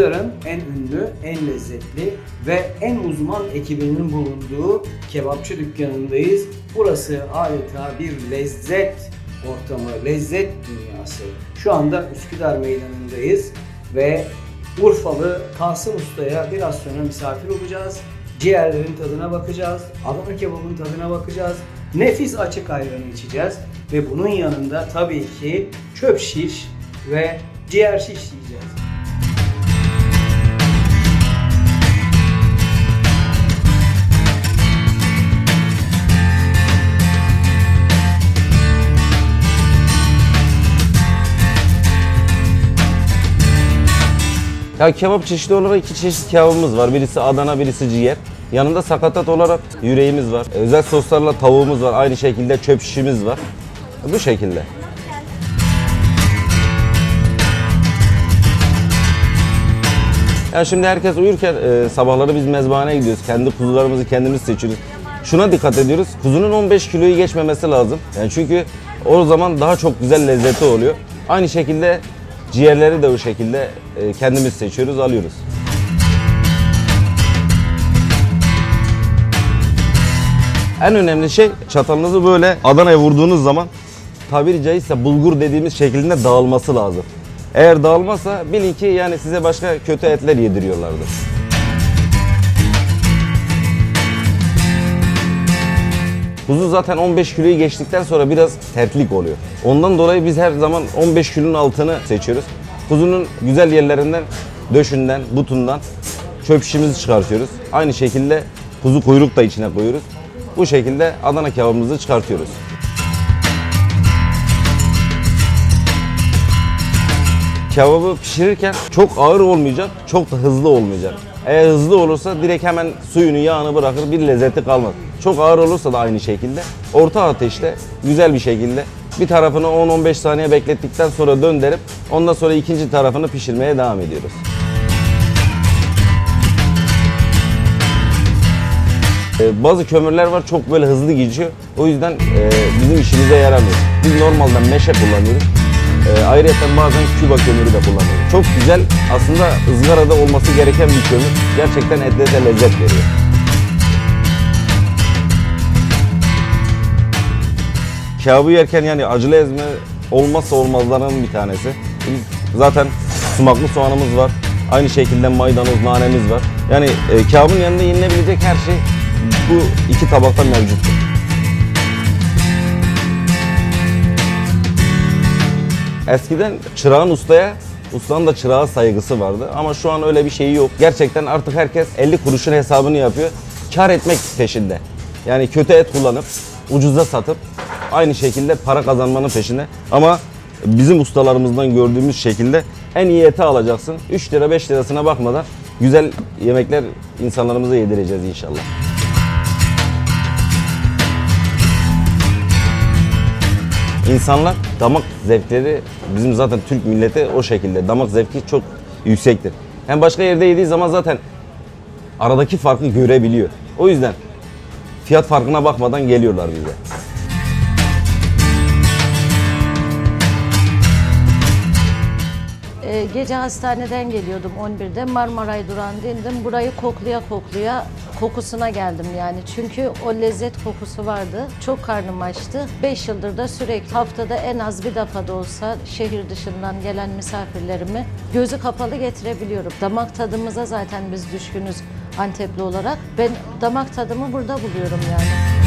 Üsküdar'ın en ünlü, en lezzetli ve en uzman ekibinin bulunduğu kebapçı dükkanındayız. Burası adeta bir lezzet ortamı, lezzet dünyası. Şu anda Üsküdar Meydanı'ndayız ve Urfalı Kasım Usta'ya biraz sonra misafir olacağız. Ciğerlerin tadına bakacağız, Adana kebabın tadına bakacağız, nefis açık ayranı içeceğiz ve bunun yanında tabii ki çöp şiş ve ciğer şiş yiyeceğiz. Ya kebap çeşidi olarak iki çeşit kebabımız var. Birisi Adana, birisi ciğer. Yanında sakatat olarak yüreğimiz var. Özel soslarla tavuğumuz var. Aynı şekilde çöp şişimiz var. Bu şekilde. Ya şimdi herkes uyurken e, sabahları biz mezbahaneye gidiyoruz. Kendi kuzularımızı kendimiz seçiyoruz. Şuna dikkat ediyoruz. Kuzunun 15 kiloyu geçmemesi lazım. Yani çünkü o zaman daha çok güzel lezzeti oluyor. Aynı şekilde ciğerleri de o şekilde e, kendimiz seçiyoruz, alıyoruz. En önemli şey çatalınızı böyle Adana'ya vurduğunuz zaman tabiri caizse bulgur dediğimiz şeklinde dağılması lazım. Eğer dağılmazsa bilin ki yani size başka kötü etler yediriyorlardır. Kuzu zaten 15 kiloyu geçtikten sonra biraz sertlik oluyor. Ondan dolayı biz her zaman 15 kilonun altını seçiyoruz. Kuzunun güzel yerlerinden, döşünden, butundan çöp şişimizi çıkartıyoruz. Aynı şekilde kuzu kuyruk da içine koyuyoruz. Bu şekilde Adana kebabımızı çıkartıyoruz. Kebabı pişirirken çok ağır olmayacak, çok da hızlı olmayacak. Eğer hızlı olursa direkt hemen suyunu, yağını bırakır, bir lezzeti kalmaz. Çok ağır olursa da aynı şekilde orta ateşte güzel bir şekilde bir tarafını 10-15 saniye beklettikten sonra döndürüp ondan sonra ikinci tarafını pişirmeye devam ediyoruz. Ee, Bazı kömürler var çok böyle hızlı geçiyor. O yüzden e, bizim işimize yaramıyor. Biz normalde meşe kullanıyoruz. E, ayrıca bazen küba kömürü de kullanıyoruz. Çok güzel aslında ızgarada olması gereken bir kömür. Gerçekten ete de lezzet veriyor. Kebabı yerken yani acılı ezme olmazsa olmazlarının bir tanesi. Zaten sumaklı soğanımız var. Aynı şekilde maydanoz, nanemiz var. Yani e, kebabın yanında yenilebilecek her şey bu iki tabakta mevcuttur. Eskiden çırağın ustaya, ustanın da çırağa saygısı vardı. Ama şu an öyle bir şey yok. Gerçekten artık herkes 50 kuruşun hesabını yapıyor. Kar etmek peşinde. Yani kötü et kullanıp, ucuza satıp aynı şekilde para kazanmanın peşinde. Ama bizim ustalarımızdan gördüğümüz şekilde en iyi eti alacaksın. 3 lira 5 lirasına bakmadan güzel yemekler insanlarımıza yedireceğiz inşallah. İnsanlar damak zevkleri bizim zaten Türk milleti o şekilde damak zevki çok yüksektir. Hem başka yerde yediği zaman zaten aradaki farkı görebiliyor. O yüzden fiyat farkına bakmadan geliyorlar bize. Gece hastaneden geliyordum 11'de Marmaray durağında indim. Burayı koklaya koklaya kokusuna geldim yani. Çünkü o lezzet kokusu vardı. Çok karnım açtı. 5 yıldır da sürekli haftada en az bir defa da olsa şehir dışından gelen misafirlerimi gözü kapalı getirebiliyorum. Damak tadımıza zaten biz düşkünüz Antepli olarak. Ben damak tadımı burada buluyorum yani.